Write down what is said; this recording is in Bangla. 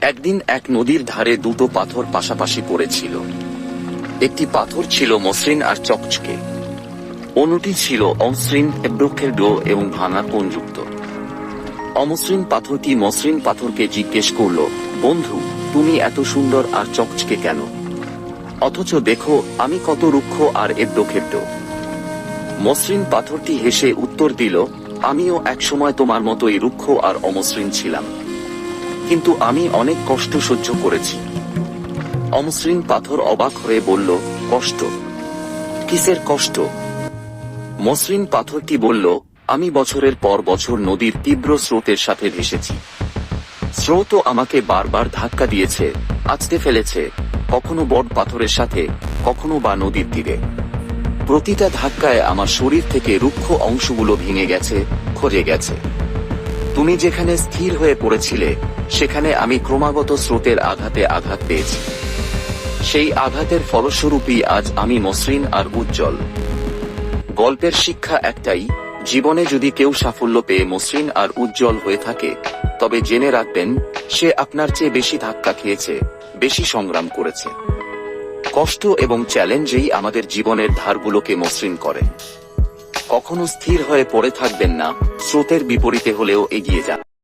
একদিন এক নদীর ধারে দুটো পাথর পাশাপাশি পড়েছিল। একটি পাথর ছিল মসৃণ আর চকচকে। অন্যটি ছিল অমসৃণ, এবড়োখের ডো এবং ভাঙা কোনযুক্ত অমসৃণ পাথরটি মসৃণ পাথরকে জিজ্ঞেস করল, বন্ধু, তুমি এত সুন্দর আর চকচকে কেন? অথচ দেখো, আমি কত রুক্ষ আর এবড়োখেবড়ো মসৃণ পাথরটি হেসে উত্তর দিল, আমিও একসময় তোমার মতোই রুক্ষ আর অমসৃণ ছিলাম। কিন্তু আমি অনেক কষ্ট সহ্য করেছি। অমসৃণ পাথর অবাক হয়ে বলল, কষ্ট? কিসের কষ্ট? মসৃণ পাথরটি বলল, আমি বছরের পর বছর নদীর তীব্র স্রোতের সাথে ভেসেছি। স্রোতও আমাকে বারবার ধাক্কা দিয়েছে আছতে ফেলেছে, কখনো বড় পাথরের সাথে, কখনো বা নদীর তীরে। প্রতিটা ধাক্কায় আমার শরীর থেকে রুক্ষ অংশগুলো ভেঙে গেছে খরে গেছে। তুমি যেখানে স্থির হয়ে পড়েছিলে, সেখানে আমি ক্রমাগত স্রোতের আঘাতে আঘাত পেয়েছি। সেই আঘাতের ফলস্বরূপই আজ আমি মসৃণ আর উজ্জ্বল। গল্পের শিক্ষা একটাই, জীবনে যদি কেউ সাফল্য পেয়ে মসৃণ আর উজ্জ্বল হয়ে থাকে, তবে জেনে রাখবেন, সে আপনার চেয়ে বেশি ধাক্কা খেয়েছে, বেশি সংগ্রাম করেছে। কষ্ট এবং চ্যালেঞ্জেই আমাদের জীবনের ধারগুলোকে মসৃণ করে। কখনো স্থির হয়ে পড়ে থাকবেন না। স্রোতের বিপরীতে হলেও এগিয়ে যান।